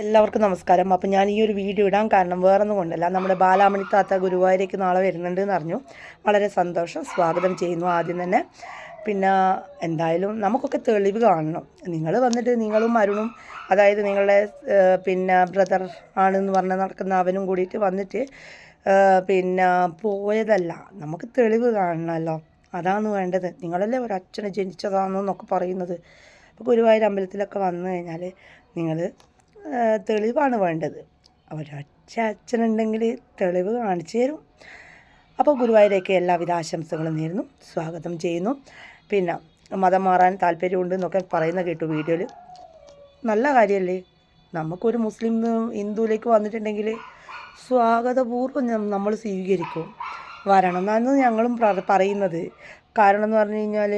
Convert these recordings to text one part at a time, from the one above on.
എല്ലാവർക്കും നമസ്കാരം. അപ്പം ഞാൻ ഈ ഒരു വീഡിയോ ഇടാൻ കാരണം വേറൊന്നും കൊണ്ടല്ല. നമ്മുടെ ബാലാമണി താത്ത ഗുരുവായൂരേക്ക് നാളെ വരുന്നുണ്ട് എന്ന് അറിഞ്ഞു. വളരെ സന്തോഷം. സ്വാഗതം ചെയ്യുന്നു ആദ്യം തന്നെ. പിന്നെ എന്തായാലും നമുക്കൊക്കെ തെളിവ് കാണണം. നിങ്ങൾ വന്നിട്ട് നിങ്ങളും അരുണും അതായത് നിങ്ങളുടെ പിന്നെ ബ്രദർ ആണെന്ന് പറഞ്ഞ് നടക്കുന്ന അവനും കൂടിയിട്ട് വന്നിട്ട് പിന്നെ പോയതല്ല. നമുക്ക് തെളിവ് കാണണമല്ലോ അതാണ് വേണ്ടത്. നിങ്ങളല്ലേ ഒരു അച്ഛനെ ജനിച്ചതാണെന്നൊക്കെ പറയുന്നത്. അപ്പോൾ ഗുരുവായൂർ അമ്പലത്തിലൊക്കെ വന്നു കഴിഞ്ഞാൽ നിങ്ങൾ തെളിവാണ് വേണ്ടത്. ഒരൊറ്റ അച്ഛനുണ്ടെങ്കിൽ തെളിവ് കാണിച്ചു തരും. അപ്പോൾ ഗുരുവായൂരേക്ക് എല്ലാവിധ ആശംസകളും നേരുന്നു. സ്വാഗതം ചെയ്യുന്നു. പിന്നെ മതം മാറാൻ താല്പര്യമുണ്ട് എന്നൊക്കെ പറയുന്ന കേട്ടു വീഡിയോയിൽ. നല്ല കാര്യമല്ലേ? നമുക്കൊരു മുസ്ലിം ഹിന്ദുവിലേക്ക് വന്നിട്ടുണ്ടെങ്കിൽ സ്വാഗതപൂർവം നമ്മൾ സ്വീകരിക്കും. വരണം എന്നാണ് ഞങ്ങളും പറയുന്നത്. കാരണം എന്ന് പറഞ്ഞു കഴിഞ്ഞാൽ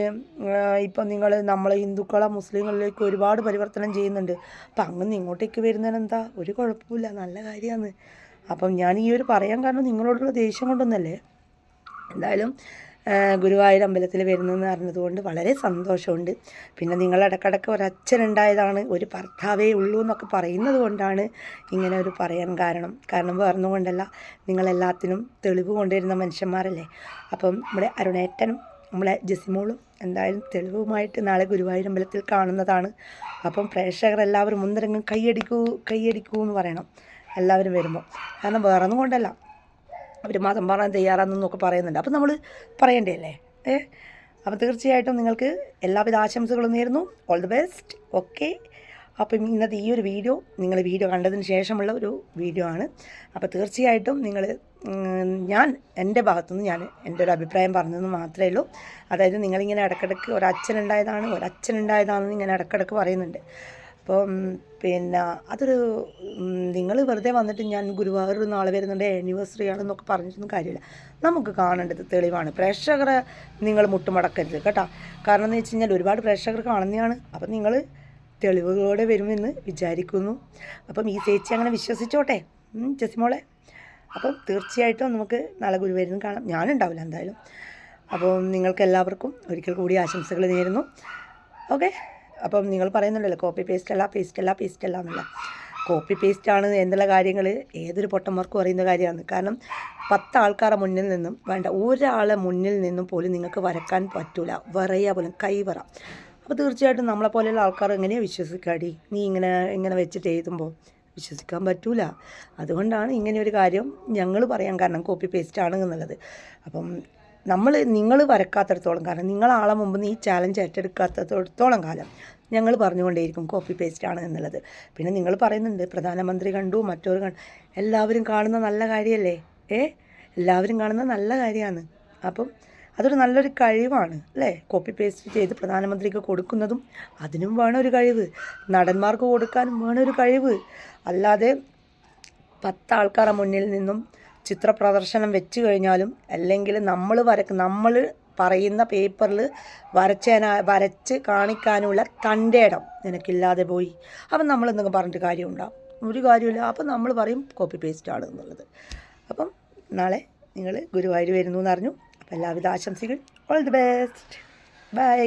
ഇപ്പം നിങ്ങൾ നമ്മളെ ഹിന്ദുക്കളെ മുസ്ലിങ്ങളിലേക്ക് ഒരുപാട് പരിവർത്തനം ചെയ്യുന്നുണ്ട്. അപ്പം അങ്ങനെ ഇങ്ങോട്ടേക്ക് വരുന്നതിനെന്താ? ഒരു കുഴപ്പമില്ല നല്ല കാര്യമാണ്. അപ്പം ഞാൻ ഈ ഒരു പറയാൻ കാരണം നിങ്ങളോടുള്ള ദേഷ്യം കൊണ്ടൊന്നല്ലേ? എന്തായാലും ഗുരുവായൂർ അമ്പലത്തിൽ വരുന്നതെന്ന് അറിഞ്ഞതുകൊണ്ട് വളരെ സന്തോഷമുണ്ട്. പിന്നെ നിങ്ങൾ ഇടക്കിടക്ക് ഒരച്ഛനുണ്ടായതാണ് ഒരു ഭർത്താവേ ഉള്ളൂ എന്നൊക്കെ പറയുന്നത് കൊണ്ടാണ് ഇങ്ങനെ ഒരു പറയാൻ കാരണം. കാരണം പറഞ്ഞുകൊണ്ടല്ല കൊണ്ടല്ല. നിങ്ങളെല്ലാത്തിനും തെളിവ് കൊണ്ടുവരുന്ന മനുഷ്യന്മാരല്ലേ? അപ്പം നമ്മുടെ അരുണേട്ടനും നമ്മളെ ജസിമോളും എന്തായാലും തെളിവുമായിട്ട് നാളെ ഗുരുവായൂർ അമ്പലത്തിൽ കാണുന്നതാണ്. അപ്പം പ്രേക്ഷകർ എല്ലാവരും മുൻനിരങ്ങും കൈയടിക്കൂ കൈയടിക്കൂ എന്ന് പറയണം. എല്ലാവരും വരുമ്പോൾ. കാരണം വേറൊന്നും കൊണ്ടല്ല. അവർ മതം പറയാൻ തയ്യാറാണെന്നൊക്കെ പറയുന്നുണ്ട്. അപ്പം നമ്മൾ പറയണ്ടേ അല്ലേ? ഏ? അപ്പം തീർച്ചയായിട്ടും നിങ്ങൾക്ക് എല്ലാവിധ ആശംസകളും നേരുന്നു. ഓൾ ദി ബെസ്റ്റ് ഓക്കെ അപ്പം ഇന്നത്തെ ഈ ഒരു വീഡിയോ നിങ്ങൾ വീഡിയോ കണ്ടതിന് ശേഷമുള്ള ഒരു വീഡിയോ ആണ്. അപ്പോൾ തീർച്ചയായിട്ടും നിങ്ങൾ ഞാൻ എന്റെ ഭാഗത്തുനിന്ന് ഞാൻ എന്റെ ഒരു അഭിപ്രായം പറഞ്ഞതെന്ന് മാത്രമേ ഉള്ളൂ. അതായത് നിങ്ങളിങ്ങനെ ഇടക്കിടക്ക് ഒരച്ഛനുണ്ടായതാണ് ഒരച്ഛനുണ്ടായതാണെന്ന് ഇങ്ങനെ ഇടക്കിടക്ക് പറയുന്നുണ്ട്. അപ്പം പിന്നെ അതൊരു നിങ്ങൾ വെറുതെ വന്നിട്ട് ഞാൻ ഗുരുവായൂർ നാളെ വരുന്നുണ്ട് ആനിവേഴ്സറി ആണെന്നൊക്കെ പറഞ്ഞിട്ടൊന്നും കാര്യമില്ല. നമുക്ക് കാണേണ്ടത് തെളിവാണ്. പ്രേക്ഷകരെ നിങ്ങൾ മുട്ടുമടക്കരുത് കേട്ടോ. കാരണം എന്ന് വെച്ച് കഴിഞ്ഞാൽ ഒരുപാട് പ്രേക്ഷകർ കാണുന്നതാണ്. അപ്പം നിങ്ങൾ തെളിവുകളോടെ വരുമെന്ന് വിചാരിക്കുന്നു. അപ്പം ഈ ചേച്ചി അങ്ങനെ വിശ്വസിച്ചോട്ടെ? ചെസിമോളെ അപ്പം തീർച്ചയായിട്ടും നമുക്ക് നാളെ ഗുരുവായൂരിൽ കാണാം. ഞാനുണ്ടാവില്ല എന്തായാലും. അപ്പം നിങ്ങൾക്ക് എല്ലാവർക്കും ഒരിക്കൽ കൂടി ആശംസകൾ നേരുന്നു. ഓക്കെ? അപ്പം നിങ്ങൾ പറയുന്നുണ്ടല്ലോ കോപ്പി പേസ്റ്റ് അല്ല പേസ്റ്റ് അല്ല പേസ്റ്റ് അല്ല എന്നുള്ള കോപ്പി പേസ്റ്റ് ആണ് എന്നുള്ള കാര്യങ്ങൾ ഏതൊരു പൊട്ടന്മാർക്കും അറിയുന്ന കാര്യമാണ്. കാരണം പത്ത് ആൾക്കാരുടെ മുന്നിൽ നിന്നും വേണ്ട ഒരാളെ മുന്നിൽ നിന്നും പോലും നിങ്ങൾക്ക് വരക്കാൻ പറ്റില്ല വരയാ പോലും കൈവറ അപ്പോൾ തീർച്ചയായിട്ടും നമ്മളെ പോലെയുള്ള ആൾക്കാർ എങ്ങനെയാണ് വിശ്വസിക്കാടി? നീ ഇങ്ങനെ ഇങ്ങനെ വെച്ചിട്ട് എഴുതുമ്പോൾ വിശ്വസിക്കാൻ പറ്റൂല. അതുകൊണ്ടാണ് ഇങ്ങനെ ഒരു കാര്യം ഞങ്ങൾ പറയാൻ കാരണം കോപ്പി പേസ്റ്റ് ആണ് എന്നുള്ളത്. അപ്പം നമ്മൾ നിങ്ങൾ വരക്കാത്തടത്തോളം കാലം ആളെ മുമ്പ് നീ ചാലഞ്ച് ഏറ്റെടുക്കാത്തടത്തോളം കാലം ഞങ്ങൾ പറഞ്ഞുകൊണ്ടേയിരിക്കും കോപ്പി പേസ്റ്റ് ആണ് എന്നുള്ളത്. പിന്നെ നിങ്ങൾ പറയുന്നുണ്ട് പ്രധാനമന്ത്രി കണ്ടു മറ്റൊരു കണ്ടു എല്ലാവരും കാണുന്ന നല്ല കാര്യമല്ലേ ഏ? എല്ലാവരും കാണുന്ന നല്ല കാര്യമാണ് അപ്പം അതൊരു നല്ലൊരു കഴിവാണ് അല്ലേ? കോപ്പി പേസ്റ്റ് ചെയ്ത് പ്രധാനമന്ത്രിക്ക് കൊടുക്കുന്നതും അതിനും വേണം ഒരു കഴിവ്. നടന്മാർക്ക് കൊടുക്കാനും വേണം ഒരു കഴിവ്. അല്ലാതെ പത്ത് ആൾക്കാരുടെ മുന്നിൽ നിന്നും ചിത്ര പ്രദർശനം വെച്ച് കഴിഞ്ഞാലും അല്ലെങ്കിൽ നമ്മൾ വരക്ക് നമ്മൾ പറയുന്ന പേപ്പറിൽ വരച്ചേനാ വരച്ച് കാണിക്കാനുള്ള ഇടം നിനക്കില്ലാതെ പോയി. അപ്പം നമ്മൾ എന്തെങ്കിലും പറഞ്ഞിട്ട് കാര്യമുണ്ടാവും. ഒരു കാര്യമില്ല അപ്പം നമ്മൾ പറയും കോപ്പി പേസ്റ്റ് ആണ് എന്നുള്ളത്. അപ്പം നാളെ നിങ്ങൾ ഗുരുവായൂർ വരുന്നു എന്ന് അറിഞ്ഞു അപ്പം എല്ലാവിധ ആശംസകൾ. All the best bye